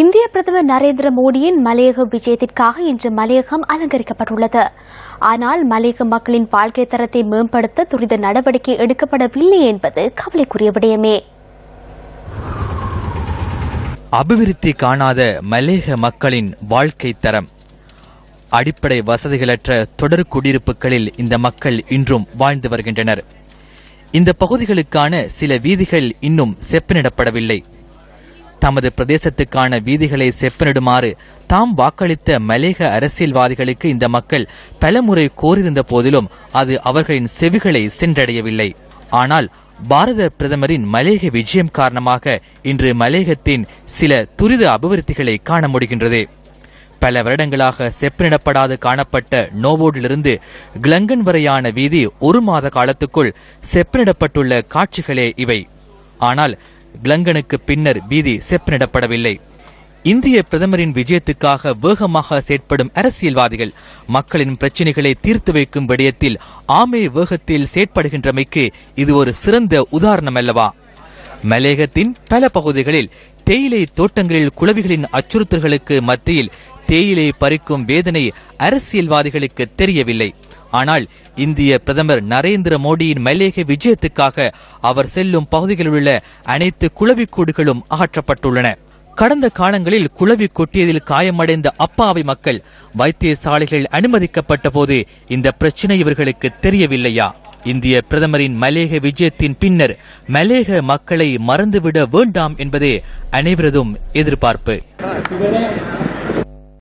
இந்திய பிரதமர் நரேந்திர மோடியின் மலையக விஜயத்திற்காக இன்று மலையகம் அலங்கரிக்கப்பட்டுள்ளது. ஆனால் மலையக மக்களின் வாழ்க்கை தரத்தை மேம்படுத்த துரித நடவடிக்கை எடுக்கப்படவில்லை என்பது கவலைக்குரிய விடயமே. அபிவிருத்தி காணாத மலேக மக்களின் வாழ்க்கை தரம். அடிப்படை வசதிகளற்ற தொடர் குடியிருப்புகளில் இந்த மக்கள் இன்றும் வாழ்ந்து வருகின்றனர். இந்த பகுதிகளுக்கான சில வீதிகள் இன்னும் செப்பனிடப்படவில்லை. தமது பிரதேசத்துக்கான வீதிகளை செப்பனிடுமாறு தாம் வாக்களித்த மலேக அரசியல்வாதிகளுக்கு இந்த மக்கள் பலமுறை கோரியிருந்த போதிலும் அது அவர்களின் செவிகளை சென்றடையவில்லை. ஆனால் பாரத பிரதமரின் மலேக விஜயம் காரணமாக இன்று மலேகத்தின் சில துரித அபிவிருத்திகளை காண முடிகின்றது. பல வருடங்களாக செப்பனிடப்படாது காணப்பட்ட நோவோடிலிருந்து கிளங்கன் வரையான வீதி ஒரு மாத காலத்துக்குள் செப்பனிடப்பட்டுள்ள காட்சிகளே இவை. ஆனால் கிளங்கனுக்கு பின்னர் வீதி செப்பனிடப்படவில்லை. இந்திய பிரதமரின் விஜயத்துக்காக வேகமாக செயற்படும் அரசியல்வாதிகள் மக்களின் பிரச்சினைகளை தீர்த்து வைக்கும் விடயத்தில் ஆமே வேகத்தில் செயற்படுகின்றமைக்கு இது ஒரு சிறந்த உதாரணம் அல்லவா? மலேகத்தின் பல பகுதிகளில் தேயிலை தோட்டங்களில் குளவிகளின் அச்சுறுத்தல்களுக்கு மத்தியில் தேயிலை பறிக்கும் வேதனை அரசியல்வாதிகளுக்கு தெரியவில்லை. ஆனால் இந்திய பிரதமர் நரேந்திர மோடியின் மலேக விஜயத்துக்காக அவர் செல்லும் பகுதிகளில் உள்ள அனைத்து குளவிக்கூடுகளும் அகற்றப்பட்டுள்ளன. கடந்த காலங்களில் குளவி கொட்டியதில் காயமடைந்த அப்பாவி மக்கள் வைத்தியசாலைகளில் அனுமதிக்கப்பட்ட போது இந்த பிரச்சனை இவர்களுக்கு தெரியவில்லையா? இந்திய பிரதமரின் மலேக விஜயத்தின் பின்னர் மலேக மக்களை மறந்துவிட வேண்டாம் என்பதே அனைவரதும் எதிர்பார்ப்பு.